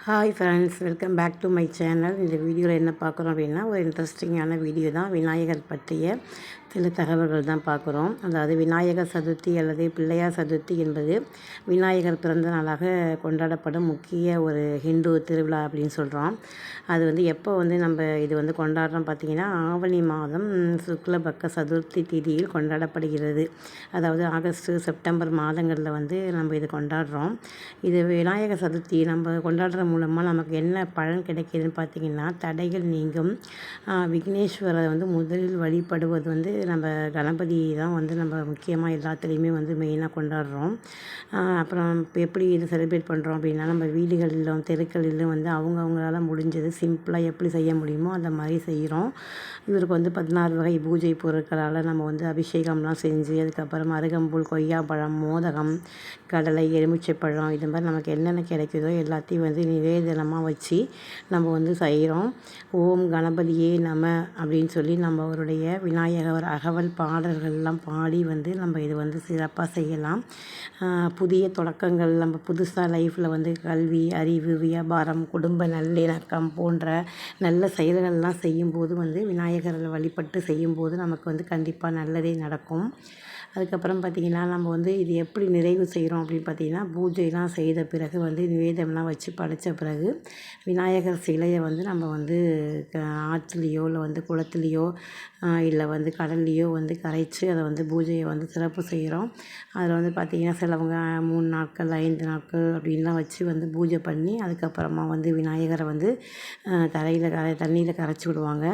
Hi friends welcome back to my channel இந்த வீடியோவில் என்ன பார்க்குறோம் அப்படின்னா ஒரு இன்ட்ரெஸ்டிங்கான வீடியோ தான் விநாயகர் பற்றிய சில தகவல்கள் தான் பார்க்குறோம். அதாவது விநாயகர் சதுர்த்தி அல்லது பிள்ளையார் சதுர்த்தி என்பது விநாயகர் பிறந்த நாளாக கொண்டாடப்படும் முக்கிய ஒரு ஹிந்து திருவிழா அப்படின்னு சொல்கிறோம் அது வந்து எப்போ வந்து நம்ம இது வந்து கொண்டாடுறோம் பார்த்திங்கன்னா ஆவணி மாதம் சுக்லபக்க சதுர்த்தி திதியில் கொண்டாடப்படுகிறது. அதாவது ஆகஸ்ட்டு செப்டம்பர் மாதங்களில் வந்து நம்ம இது கொண்டாடுறோம். இது விநாயகர் சதுர்த்தி நம்ம கொண்டாடுற மூலமாக நமக்கு என்ன பலன் கிடைக்கிதுன்னு பார்த்திங்கன்னா தடைகள் நீங்கும். விக்னேஸ்வரரை வந்து முதலில் வழிபடுவது வந்து நம்ம கணபதி தான் வந்து நம்ம முக்கியமாக எல்லாத்துலேயுமே வந்து மெயினாக கொண்டாடுறோம். அப்புறம் இப்போ எப்படி இது செலிப்ரேட் பண்ணுறோம் அப்படின்னா நம்ம வீடுகளிலும் தெருக்களிலும் வந்து அவங்கவுங்களால் முடிஞ்சது சிம்பிளாக எப்படி செய்ய முடியுமோ அந்த மாதிரி செய்கிறோம் இவருக்கு வந்து பதினாறு வகை பூஜை பொருட்களால் நம்ம வந்து அபிஷேகம்லாம் செஞ்சு அதுக்கப்புறம் அருகம்புல் கொய்யாப்பழம் மோதகம் கடலை எலுமிச்சைப்பழம் இது மாதிரி நமக்கு என்னென்ன கிடைக்குதோ எல்லாத்தையும் வந்து நிவேதனமாக வச்சு நம்ம வந்து செய்கிறோம் ஓம் கணபதியே நம அப்படின்னு சொல்லி நம்ம அவருடைய விநாயகர் அகவல் பாடல்கள்லாம் பாடி வந்து நம்ம இது வந்து சிறப்பாக செய்யலாம். புதிய தொடக்கங்கள் நம்ம புதுசாக லைஃப்பில் வந்து கல்வி அறிவு வியாபாரம் குடும்ப நல்லிணக்கம் போன்ற நல்ல செயல்கள்லாம் செய்யும்போது வந்து விநாயகரை வழிபட்டு செய்யும்போது நமக்கு வந்து கண்டிப்பாக நல்லதே நடக்கும். அதுக்கப்புறம் பார்த்திங்கன்னா நம்ம வந்து இது எப்படி நிறைவு செய்கிறோம் அப்படின்னு பார்த்திங்கன்னா பூஜைலாம் செய்த பிறகு வந்து நிவேதம்லாம் வச்சு படைத்த பிறகு விநாயகர் சிலையை வந்து நம்ம வந்து ஆற்றுலேயோ இல்லை வந்து குளத்துலேயோ இல்லை வந்து கடல்லையோ வந்து கரைச்சி அதை வந்து பூஜையை வந்து சிறப்பு செய்கிறோம். அதில் வந்து பார்த்திங்கன்னா சிலவங்க மூணு நாட்கள் ஐந்து நாட்கள் அப்படின்லாம் வச்சு வந்து பூஜை பண்ணி அதுக்கப்புறமா வந்து விநாயகரை வந்து தரையில் கரை தண்ணியில் கரைச்சி விடுவாங்க.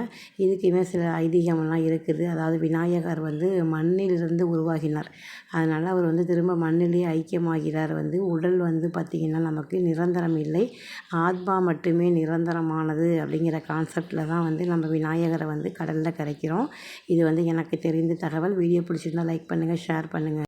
இதுக்குமே சில ஐதீகமெல்லாம் இருக்குது. அதாவது விநாயகர் வந்து மண்ணிலிருந்து உருவ உருவாகினார். அதனால் அவர் வந்து திரும்ப மண்ணிலே ஐக்கியமாகிறார். வந்து உடல் வந்து பார்த்திங்கன்னா நமக்கு நிரந்தரம் இல்லை. ஆத்மா மட்டுமே நிரந்தரமானது அப்படிங்கிற கான்செப்டில் தான் வந்து நம்ம விநாயகரை வந்து கடலில் கரைக்கிறோம். இது வந்து எனக்கு தெரிந்த தகவல். வீடியோ பிடிச்சிருந்தால் லைக் பண்ணுங்கள் ஷேர் பண்ணுங்கள்